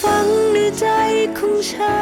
ฝังในใจของฉัน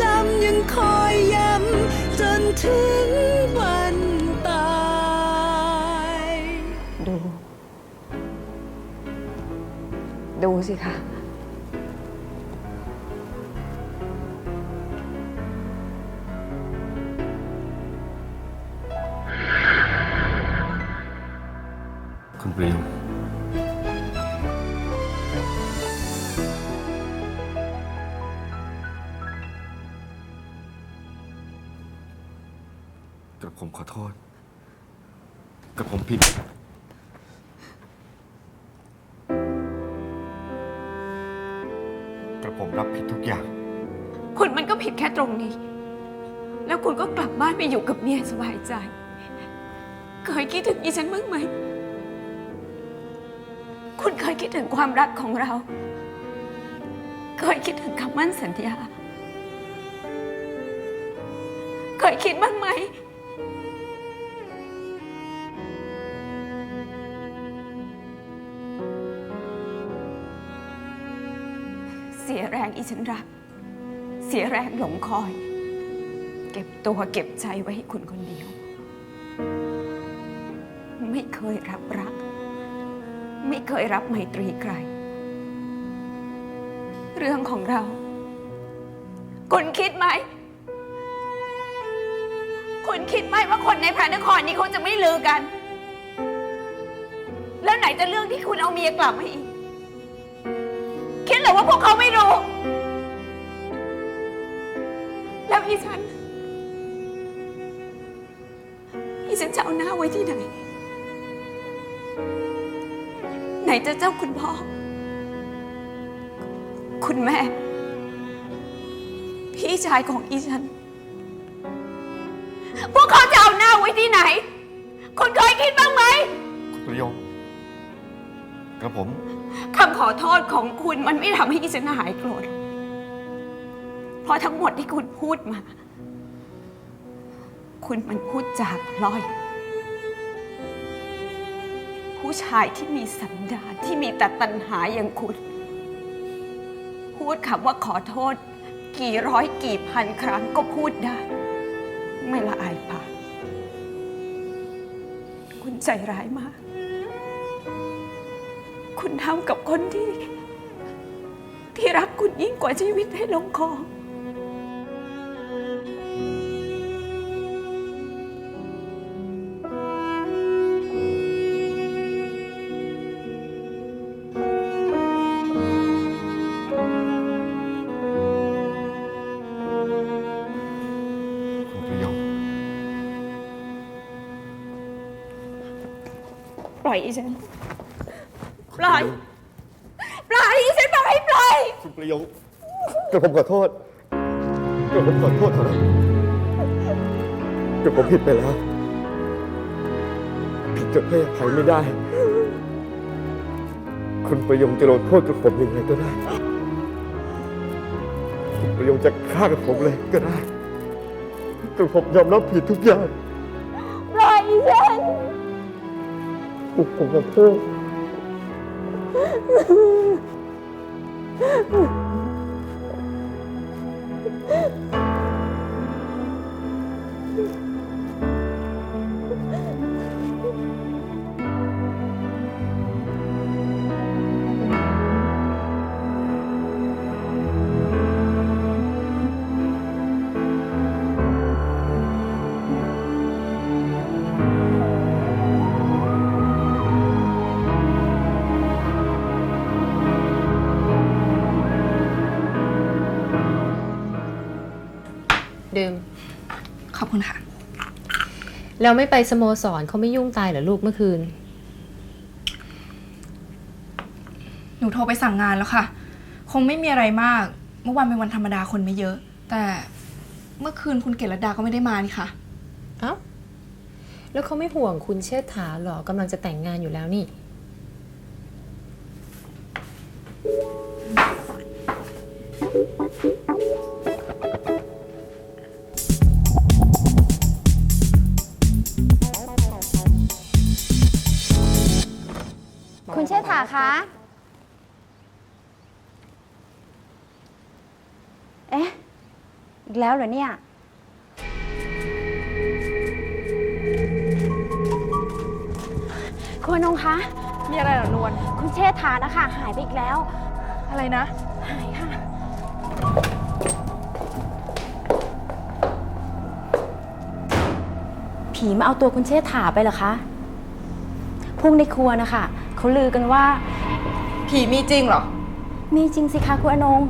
จำยังคอยย้ำจนถึงวันตาย ดู ดูสิคะ งนี้ แล้วคุณก็กลับบ้านไปอยู่กับเมียสบายใจ เคยคิดถึงอีฉันบ้างไหม คุณเคยคิดถึงความรักของเรา เคยคิดถึงคำมั่นสัญญา เคยคิดบ้างไหมเสียแรงอีฉันรักียแรงหลงคอย เก็บตัวเก็บใจไว้ให้คุณคนเดียว ไม่เคยรับรัก ไม่เคยรับไมตรีใคร เรื่องของเรา คุณคิดไหม คุณคิดไหมว่าคนในพระนครนี้เขาจะไม่ลือกัน แล้วไหนจะเรื่องที่คุณเอาเมียกลับมาอีก คิดเหรือว่าพวกเขาไม่รู้ แล้วอีฉันอีฉันจะเอาหน้าไว้ที่ไหน ไหนจะเจ้าคุณพ่อ คุณแม่ พี่ชายของอีฉัน พวกเขาจะเอาหน้าไว้ที่ไหน คุณเคยคิดบ้างไหม คุณประโยงกระผม คำขอโทษของคุณมันไม่ทำให้อีฉันหายโกรธ เพราะทั้งหมดที่คุณพูดมา คุณมันพูดจากลอย ผู้ชายที่มีสันดานที่มีแต่ตัณหาอย่างคุณ พูดคำว่าขอโทษ กี่ร้อยกี่พันครั้งก็พูดได้ ไม่ละอายปากคุณใจร้ายมาก คุณทำกับคนที่ ที่รักคุณยิ่งกว่าชีวิตให้ลงคอ ปล่อยอีฉัน ปล่อย ปล่อยอีฉันบอกให้ปล่อย คุณประโยงกระผมขอโทษกระผมขอโทษเถอะกระผมผิดไปแล้ว ผิดจนให้อภัยไม่ได้ คุณประโยงจะลงโทษกระผมยังไงก็ได้ คุณประโยงจะฆ่ากระผมเลยก็ได้กระผมยอมรับผิดทุกอย่าง ผมขอ แล้วไม่ไปสโมสรเขาไม่ยุ่งตายเหรอลูกเมื่อคืน หนูโทรไปสั่งงานแล้วค่ะ คงไม่มีอะไรมาก เมื่อวานเป็นวันธรรมดาคนไม่เยอะ แต่เมื่อคืนคุณเกศรดาก็ไม่ได้มานี่ค่ะ เอ้า แล้วเขาไม่ห่วงคุณเชษฐาเหรอกำลังจะแต่งงานอยู่แล้วนี่คุณ เชษฐาคะเอ๊ะ อีกแล้วเหรอเนี่ย คุณอนงคะ มีอะไรเหรอนวล คุณเชษฐานะคะ หายไปอีกแล้ว อะไรนะ หายค่ะ ผีมาเอาตัวคุณเชษฐาไปเหรอคะ พวกในครัวนะคะ เขาลือกันว่า ผีมีจริงเหรอ มีจริงสิคะคุณอนง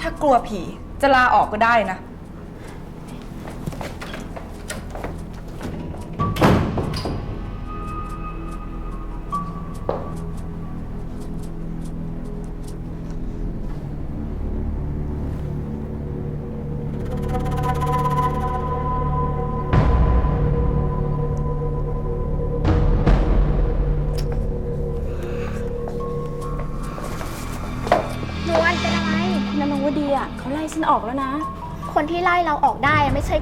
ถ้ากลัวผีจะลาออกก็ได้นะ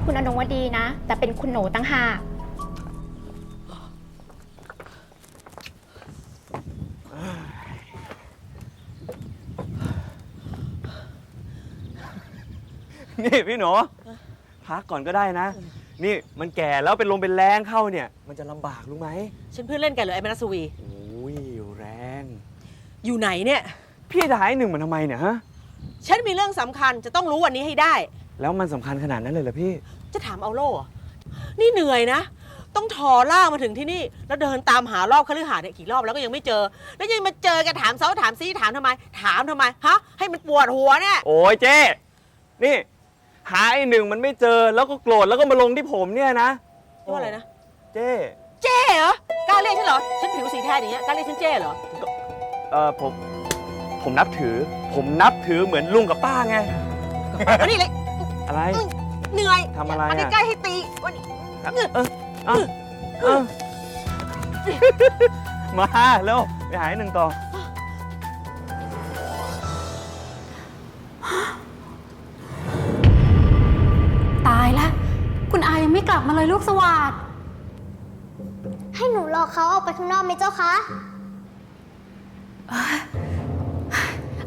คุณอนงวดีนะ แต่เป็นคุณหนูตั้งหากนี่พี่หนูพักก่อนก็ได้นะ นี่มันแก่แล้วเป็นลมเป็นแรงเข้าเนี่ย มันจะลำบากรู้ไหมฉันเพื่อนเล่นกันเหรอไอ้มนัสวี โอ้ยแรง อยู่ไหนเนี่ย พี่จะหายหนึ่งมันทำไมเนี่ยฮะ ฉันมีเรื่องสำคัญจะต้องรู้วันนี้ให้ได้ แล้วมันสำคัญขนาดนั้นเลยเหรอพี่ จะถามเอาโล่เหรอนี่เหนื่อยนะ ต้องถอล่างมาถึงที่นี่ แล้วเดินตามหารอบคฤหาสน์เนี่ยกี่รอบแล้วก็ยังไม่เจอ แล้วยังมาเจอกันถามเซาถามซีถามทำไม ถามทำไมฮะให้มันปวดหัวเนี่ยโอ้ยเจ๊ นี่ หาไอ้หนึ่งมันไม่เจอแล้วก็โกรธแล้วก็มาลงที่ผมเนี่ยนะเรียกว่าอะไรนะเจ๊เจ้เหรอกล้าเรียกฉันเหรอฉันผิวสีแทนอย่างเงี้ยกล้าเรียกฉันเจ้เหรอเออผม ผมนับถือ ผมนับถือเหมือนลุงกับป้าไง มานี่เลย อะไร เหนื่อยทำอะไรอะมาใกล้ๆให้ตีวันนี้เออเออเออมาเร็วไปหาไอ้หนึ่งต่อ ตายละคุณอายังไม่กลับมาเลยลูกสวัสดให้หนูรอเขาออกไปข้างนอกไหมเจ้าคะ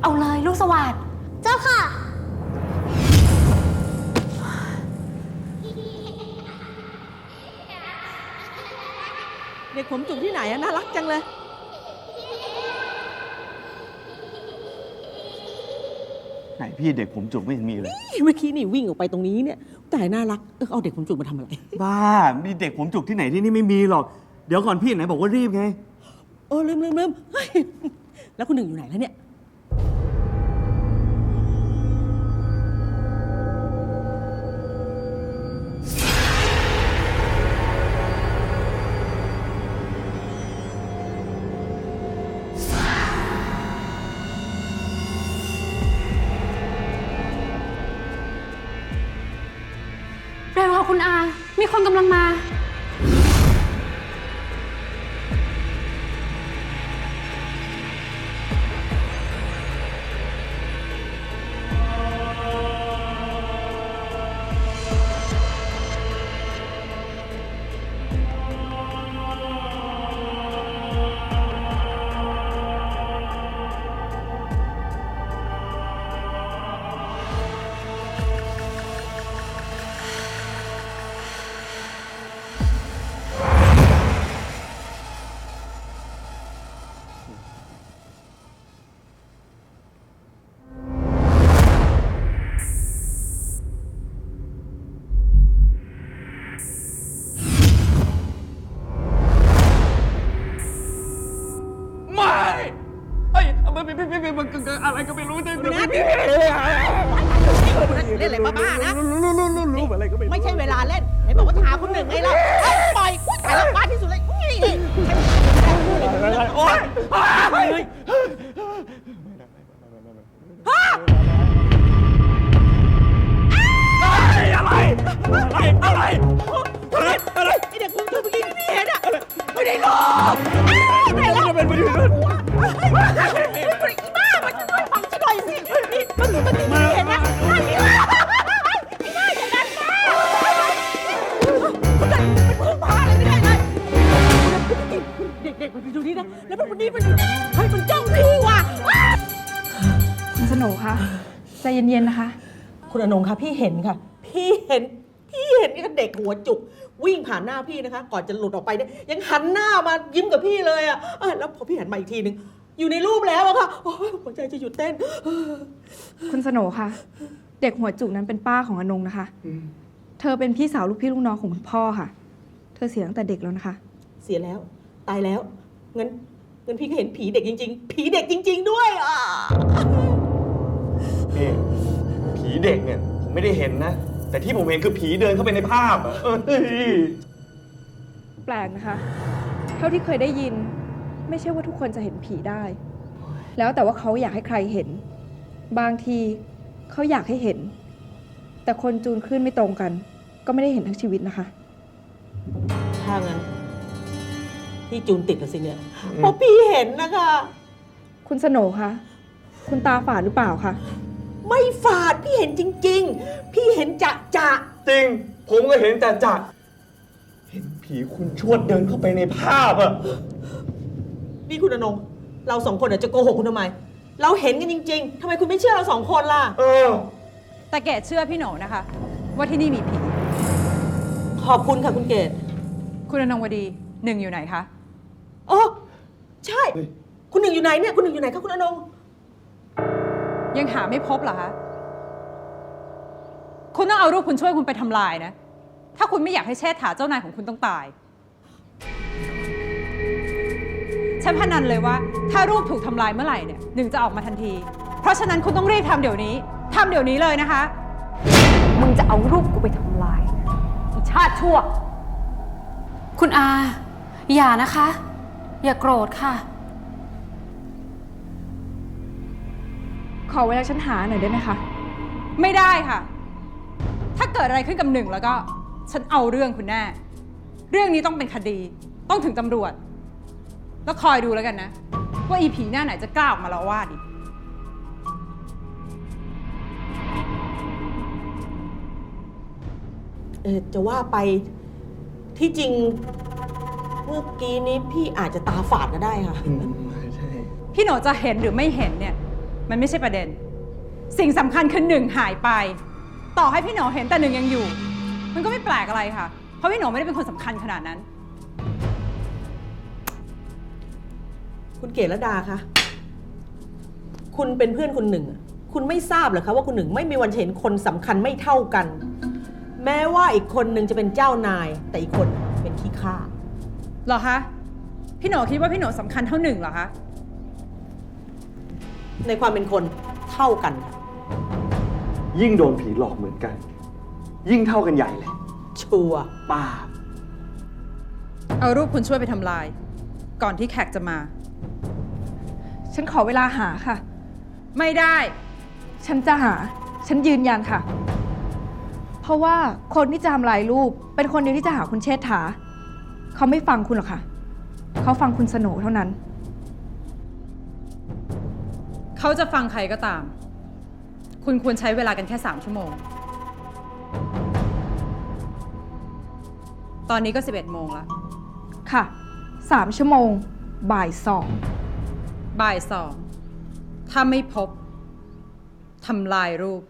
เอาเลยลูกสวัสดเจ้าค่ะ ด็กผมจุกที่ไหนอะน่ารักจังเลย ไหนพี่เด็กผมจุกไม่เห็นมีเลย เมื่อกี้นี่วิ่งออกไปตรงนี้เนี่ยแต่น่ารักเออเอาเด็กผมจุกมาทำอะไร บ้า มีเด็กผมจุกที่ไหนที่นี่ไม่มีหรอก เดี๋ยวก่อนพี่ไหนบอกว่ารีบไง โอ้ลืมลืมลืมเฮ้ยแล้วคุณหนึ่งอยู่ไหนแล้วเนี่ย โอ๊ยอะไร อะไร อะไร อะไรไอเด็กผมจุกเมื่อกี้ที่พี่เห็นอะไม่ได้หรอกไม่ได้เป็นไปถึงนั้นไแล้วมันวันนี้มันให้มันจ้องพี่ว่ะคุณสโหนคะใจเย็นๆนะคะ คุณอนงคะพี่เห็นค่ะ พี่เห็น พี่เห็นนี่เด็กหัวจุก วิ่งผ่านหน้าพี่นะคะ ก่อนจะหลุดออกไปเนี่ยยังหันหน้ามายิ้มกับพี่เลยอะเออแล้วพอพี่หันมาอีกทีนึง อยู่ในรูปแล้วอะค่ะโอ้ยหัวใจจะหยุดเต้น คุณสโหนคะเด็กหัวจุกนั้นเป็นป้าของอนงนะคะ เธอเป็นพี่สาวลูกพี่ลูกน้องของคุณพ่อค่ะ เธอเสียตั้งแต่เด็กแล้วนะคะ เสียแล้ว ตายแล้ว งั้น งั้นพี่ก็เห็นผีเด็กจริง ๆ ผีเด็กจริง ๆ ด้วยอะนี่ผีเด็กเนี่ยผมไม่ได้เห็นนะ แต่ที่ผมเห็นคือผีเดินเข้าไปในภาพอะเอ้ยแปลกนะคะ เท่าที่เคยได้ยิน ไม่ใช่ว่าทุกคนจะเห็นผีได้ แล้วแต่ว่าเขาอยากให้ใครเห็น บางทีเขาอยากให้เห็น แต่คนจูนคลื่นไม่ตรงกัน ก็ไม่ได้เห็นทั้งชีวิตนะคะ ถ้างั้น พี่จูนติดแล้วสิเนี่ยเพราะพี่เห็นนะคะ คุณสโหนคะคุณตาฝาดหรือเปล่าคะไม่ฝาดพี่เห็นจริง ๆ พี่เห็นจะจะจริง ผมก็เห็นแต่จัดเห็นผีคุณชวดเดินเข้าไปในภาพอะนี่คุณอนงเราสองคนอาจจะโกหกคุณทำไม เราเห็นกันจริง ๆทำไมคุณไม่เชื่อเราสองคนล่ะ เออ แต่เกดเชื่อพี่โหนนะคะ ว่าที่นี่มีผี ขอบคุณค่ะคุณเกดคุณอนงวดีหนึ่งอยู่ไหนคะ อ๋อใช่ คุณหนึ่งอยู่ไหนเนี่ย คุณหนึ่งอยู่ไหนคะคุณอนงยังหาไม่พบเหรอคะ คุณต้องเอารูปคุณช่วยคุณไปทำลายนะ ถ้าคุณไม่อยากให้เชษฐาเจ้านายของคุณต้องตาย ฉันพนันเลยว่า ถ้ารูปถูกทำลายเมื่อไหร่เนี่ยหนึ่งจะออกมาทันที เพราะฉะนั้นคุณต้องรีบทำเดี๋ยวนี้ทำเดี๋ยวนี้เลยนะคะ มึงจะเอารูปกูไปทำลายอีชาติชั่ว คุณอา อย่านะคะ อย่าโกรธค่ะ ขอเวลาฉันหาหน่อยได้ไหมคะ ไม่ได้ค่ะ ถ้าเกิดอะไรขึ้นกับหนึ่งแล้วก็ ฉันเอาเรื่องคุณแน่ เรื่องนี้ต้องเป็นคดี ต้องถึงตำรวจ แล้วคอยดูแล้วกันนะ ว่าอีผีหน้าไหนจะกล้าออกมาละวาดอีก เออจะว่าไปที่จริง เมื่อกี้นี้พี่อาจจะตาฝาดก็ได้ค่ะใช่ พี่โหนจะเห็นหรือไม่เห็นเนี่ย มันไม่ใช่ประเด็น สิ่งสำคัญคือหนึ่งหายไป ต่อให้พี่โหนเห็นแต่หนึ่งยังอยู่ มันก็ไม่แปลกอะไรค่ะ เพราะพี่โหนไม่ได้เป็นคนสำคัญขนาดนั้น คุณเกศระดาคะ คุณเป็นเพื่อนคุณหนึ่งอะคุณไม่ทราบเหรอคะว่าคุณหนึ่งไม่มีวันจะเห็นคนสำคัญไม่เท่ากัน แม้ว่าอีกคนหนึ่งจะเป็นเจ้านาย แต่อีกคนเป็นขี้ข้า เหรอคะ พี่โหนคิดว่าพี่โหนสำคัญเท่าหนึ่งเหรอคะ ในความเป็นคนเท่ากันค่ะยิ่งโดนผีหลอกเหมือนกัน ยิ่งเท่ากันใหญ่เลยชัวร์ป้าบเอารูปคุณช่วยไปทำลาย ก่อนที่แขกจะมา ฉันขอเวลาหาค่ะ ไม่ได้ ฉันจะหา ฉันยืนยันค่ะ เพราะว่าคนที่จะทำลายรูป เป็นคนเดียวที่จะหาคุณเชษฐา เขาไม่ฟังคุณหรอกค่ะ เขาฟังคุณสโหนเท่านั้น เขาจะฟังใครก็ตาม คุณควรใช้เวลากันแค่สามชั่วโมง ตอนนี้ก็ 11 โมงแล้วค่ะสามชั่วโมง บ่ายสอง บ่ายสอง ถ้าไม่พบทำลายรูป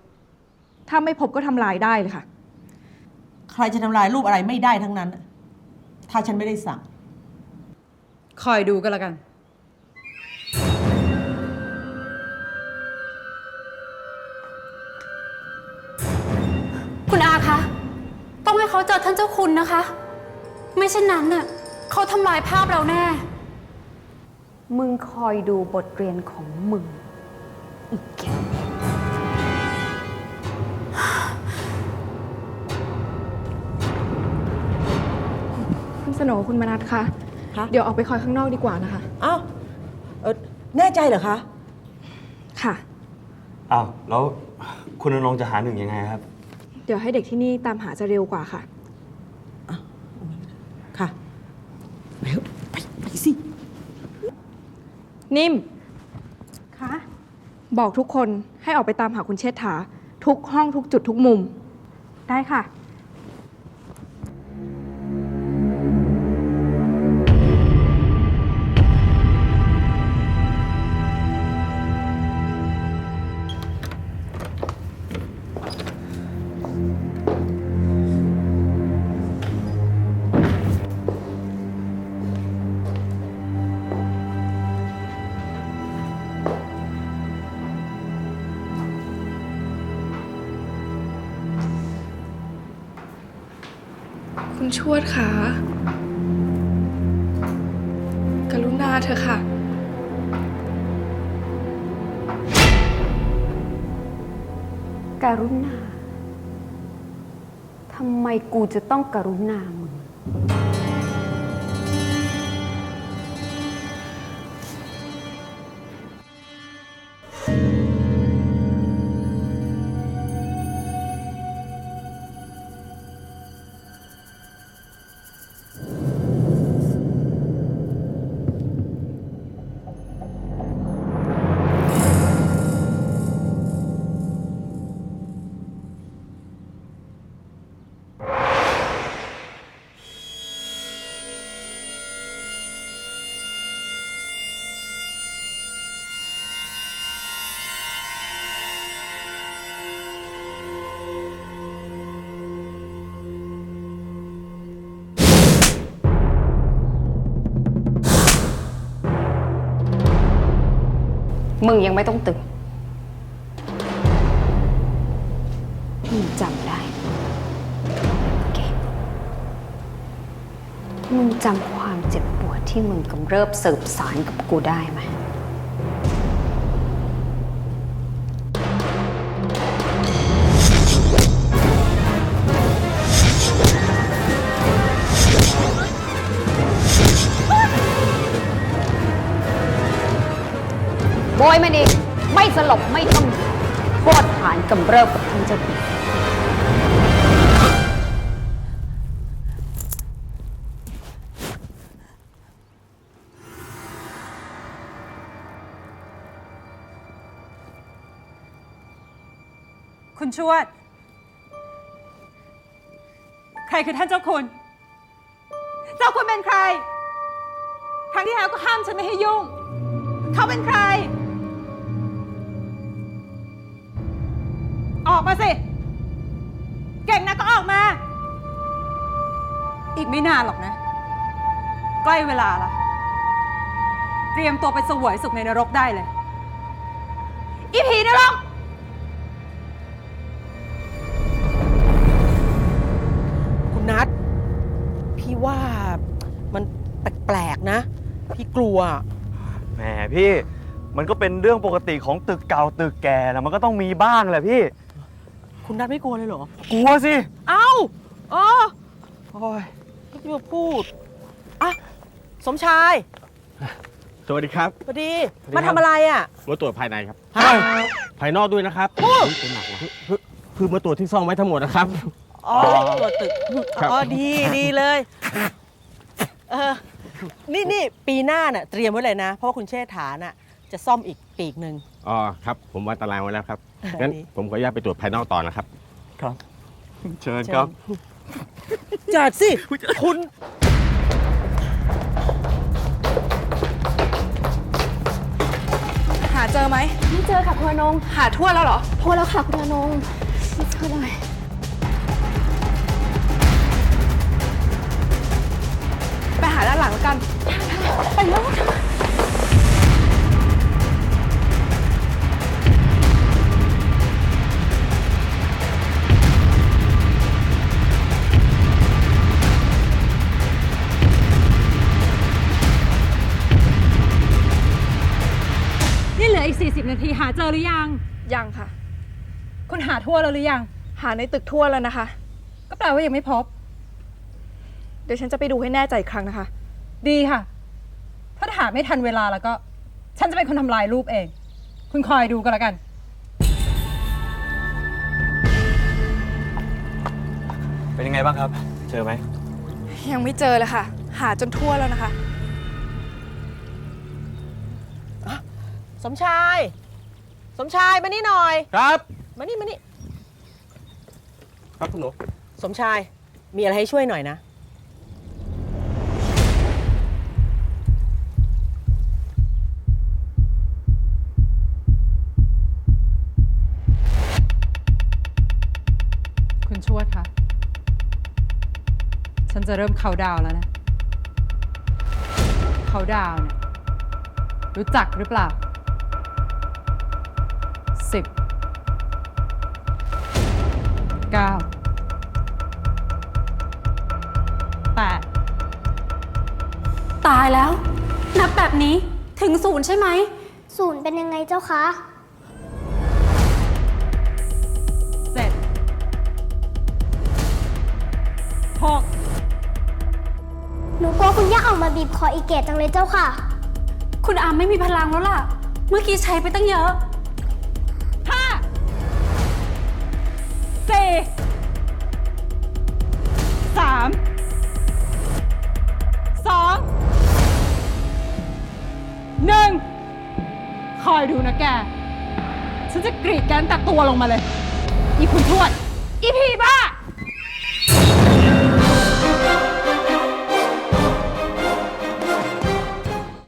ถ้าไม่พบก็ทำลายได้เลยค่ะ ใครจะทำลายรูปอะไรไม่ได้ทั้งนั้น ถ้าฉันไม่ได้สั่ง คอยดูกันแล้วกัน คุณอาคะ ต้องให้เขาเจอท่านเจ้าคุณนะคะ ไม่เช่นนั้นน่ะเขาทำลายภาพเราแน่ มึงคอยดูบทเรียนของมึง อีกแก สโหนคุณมนัทคะคะ เดี๋ยวออกไปคอยข้างนอกดีกว่านะคะ อ้าวเอ่อแน่ใจเหรอคะ ค่ะ อ้าวแล้วคุณอนงค์จะหาหนึ่งยังไงครับ เดี๋ยวให้เด็กที่นี่ตามหาจะเร็วกว่าค่ะ ค่ะ ไปเถอะไปไปสิ นิ่ม คะบอกทุกคนให้ออกไปตามหาคุณเชษฐา ทุกห้องทุกจุดทุกมุม ได้ค่ะ วดคะกรุณาเธอะค่ะ การุณา ทำไมกูจะต้องการุณามึง มึงยังไม่ต้องตื่นมึงจำได้โอเคมึงจำความเจ็บปวดที่มึงกำเริบสืบสารกับกูได้ไหม โบยมันอีกไม่สลบไม่ต้องโทษฐานกำเริบกับท่านเจ้าคุณคุณชวด ใครคือท่านเจ้าคุณ เจ้าคุณเป็นใคร ครั้งที่แล้วก็ห้ามฉันไม่ให้ยุ่ง เขาเป็นใคร ออกมาสิ เก่งนะก็ออกมา อีกไม่นานหรอกนะ ใกล้เวลาละเตรียมตัวไปเสวยสุขในนรกได้เลย อีผีนรกคุณนัทพี่ว่ามันแปลกๆนะ พี่กลัว แหมพี่ มันก็เป็นเรื่องปกติของตึกเก่าตึกแก่นะมันก็ต้องมีบ้างแหละพี่ คุณนัทไม่กลัวเลยเหรอ กลัวสิ เอ้า เออโอ้ยพี่มาพูด อะ สมชายสวัสดีครับ พอดี สวัสดีครับ มาทำอะไรอะมาตรวจภายในครับ ฮะ ภายนอกด้วยนะครับเป็นหนักนะคือมาตรวจที่ซ่องไว้ทั้งหมดนะครับ อ๋อตัวตึก ครับ อ๋อ ดีดีเลย เออ นี่นี่ปีหน้าน่ะ เตรียมไว้เลยนะ เพราะว่าคุณเชษฐาน่ะ จะซ่อมอีกปีกหนึ่ง อ๋อครับ ผมวางตารางไว้แล้วครับงั้นดีผมขออนุญาตไปตรวจภายนอกต่อนะครับ ครับ เชิญครับจัดสิ คุณ หาเจอไหม ไม่เจอค่ะคุณอนงหาทั่วแล้วเหรอ โทรแล้วค่ะคุณอนงไม่เจอเลยไปหาด้านหลังแล้วกัน ไปแล้ว เจอหรือยัง ยังค่ะ คุณหาทั่วแล้วหรือยัง หาในตึกทั่วแล้วนะคะ ก็แปลว่ายังไม่พบ เดี๋ยวฉันจะไปดูให้แน่ใจอีกครั้งนะคะ ดีค่ะ ถ้าหาไม่ทันเวลาแล้วก็ ฉันจะเป็นคนทำลายรูปเอง คุณคอยดูก็แล้วกัน เป็นยังไงบ้างครับ เจอไหม ยังไม่เจอเลยค่ะ หาจนทั่วแล้วนะคะ สมชาย สมชายมานี่หน่อย ครับมานี่มานี่ครับคุณหนูสมชาย มีอะไรให้ช่วยหน่อยนะ คุณชวดคะ ฉันจะเริ่มเขาน์ดาวน์แล้วนะ เขาน์ดาวน์เนี่ยรู้จักหรือเปล่า เก้าแปดตายแล้ว นับแบบนี้ถึงศูนย์ใช่ไหม ศูนย์เป็นยังไงเจ้าคะ เจ็ดหกหนูกลัวคุณย่าออกมาบีบคออีเกตจังเลยเจ้าค่ะ คุณอามไม่มีพลังแล้วล่ะ เมื่อกี้ใช้ไปตั้งเยอะ สี่สามสองหนึ่งคอยดูนะแก ฉันจะกรีดแกนแต่ตัวลงมาเลย อีคุณทวด อีพีบ้า